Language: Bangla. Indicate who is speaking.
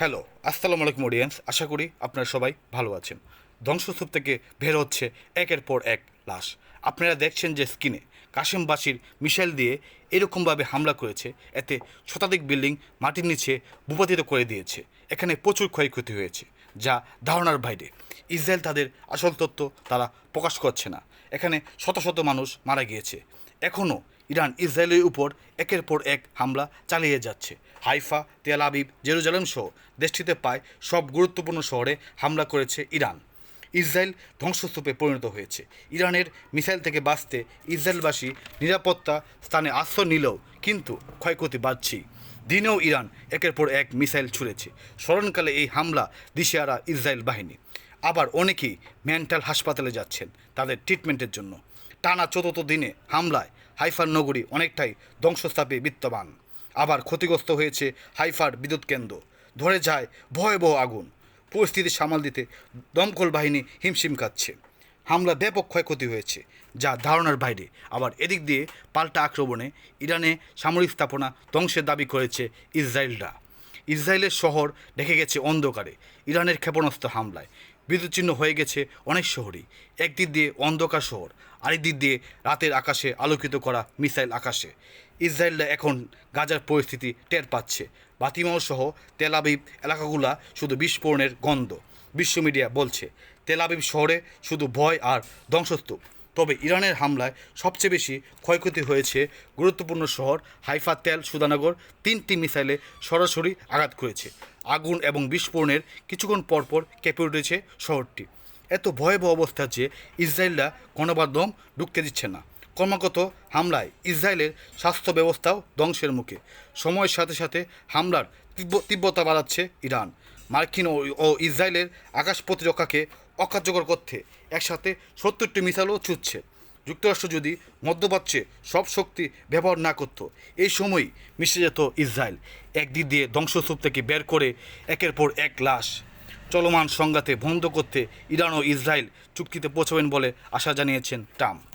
Speaker 1: হ্যালো, আসসালামু আলাইকুম অডিয়েন্স আশা করি আপনারা সবাই ভালো আছেন। ধ্বংসস্তূপ থেকে বের হচ্ছে একের পর এক লাশ। আপনারা দেখছেন যে স্কিনে কাশিমবাসীর মিসাইল দিয়ে এরকমভাবে হামলা করেছে। এতে শতাধিক বিল্ডিং মাটির নিচে ভূপাতিত করে দিয়েছে। এখানে প্রচুর ক্ষয়ক্ষতি হয়েছে, যা ধারণার বাইরে। ইসরায়েল তাদের আসল তথ্য তারা প্রকাশ করছে না। এখানে শত শত মানুষ মারা গিয়েছে। এখনও ইরান, ইসরায়েলের উপর একের পর এক হামলা চালিয়ে যাচ্ছে। হাইফা, তেল আবিব, জেরুজালেম সহ দেশটিতে প্রায় সব গুরুত্বপূর্ণ শহরে হামলা করেছে ইরান। ইসরায়েল ধ্বংসস্তূপে পরিণত হয়েছে। ইরানের মিসাইল থেকে বাঁচতে ইসরায়েলবাসী নিরাপত্তা স্থানে আশ্রয় নিলেও কিন্তু ক্ষয়ক্ষতি বাড়ছেই। দিনেও ইরান একের পর এক মিসাইল ছুঁড়েছে। স্মরণকালে এই হামলা দিশেহারা ইসরায়েল বাহিনী। আবার অনেকেই মেন্টাল হাসপাতালে যাচ্ছেন তাদের ট্রিটমেন্টের জন্য। টানা চতুর্থ দিনে হামলায় হাইফার নগরী অনেকটাই ধ্বংসস্থাপে বিত্তবান। আবার ক্ষতিগ্রস্ত হয়েছে হাইফার বিদ্যুৎ কেন্দ্র। ধরে যায় ভয়াবহ আগুন। পরিস্থিতি সামাল দিতে দমকল বাহিনী হিমশিম খাচ্ছে। হামলা ব্যাপক ক্ষয়ক্ষতি হয়েছে, যা ধারণার বাইরে। আবার এদিক দিয়ে পাল্টা আক্রমণে ইরানে সামরিক স্থাপনা ধ্বংসের দাবি করেছে ইসরায়েলরা। ইসরায়েলের শহর ঢেকে গেছে অন্ধকারে। ইরানের ক্ষেপণাস্ত্র হামলায় বিদ্যুৎচিহ্ন হয়ে গেছে অনেক শহরই। একদিক দিয়ে অন্ধকার শহর, আরেক দিক দিয়ে রাতের আকাশে আলোকিত করা মিসাইল আকাশে। ইসরায়েলরা এখন গাজার পরিস্থিতি টের পাচ্ছে। বাতিমাও সহ তেলাবিব এলাকাগুলা শুধু বিস্ফোরণের গন্ধ, বিশ্ব মিডিয়া বলছে। তেলাবিব শহরে শুধু ভয় আর ধ্বংসস্তূপ। তবে ইরানের হামলায় সবচেয়ে বেশি ক্ষয়ক্ষতি হয়েছে গুরুত্বপূর্ণ শহর হাইফা, তেল, সুদানগর তিনটি মিসাইলে সরাসরি আঘাত করেছে। আগুন এবং বিস্ফোরণের কিছুক্ষণ পরপর কেঁপে উঠেছে শহরটি। এত ভয়াবহ অবস্থা যে ইসরায়েলরা গণমাধ্যম ঢুকতে দিচ্ছে না। ক্রমাগত হামলায় ইসরায়েলের স্বাস্থ্য ব্যবস্থাও ধ্বংসের মুখে। সময়ের সাথে সাথে হামলার তীব্র- তীব্রতা বাড়াচ্ছে ইরান। মার্কিন ও ইসরায়েলের আকাশ প্রতিরক্ষাকে অকার্যকর করতে। একসাথে সত্তরটি মিসাইলও ছুটছে যুক্তরাষ্ট্র যদি মধ্যপ্রাচ্যে সব শক্তি ব্যবহার না করত, এই সময় মিশে যেত ইসরায়েল। একদিক দিয়ে ধ্বংসস্তূপ থেকে বের করে একের পর এক লাশ। চলমান সংঘাতে বন্ধ করতে ইরান ও ইসরায়েল চুক্তিতে পৌঁছবেন বলে আশা জানিয়েছেন ট্রাম্প।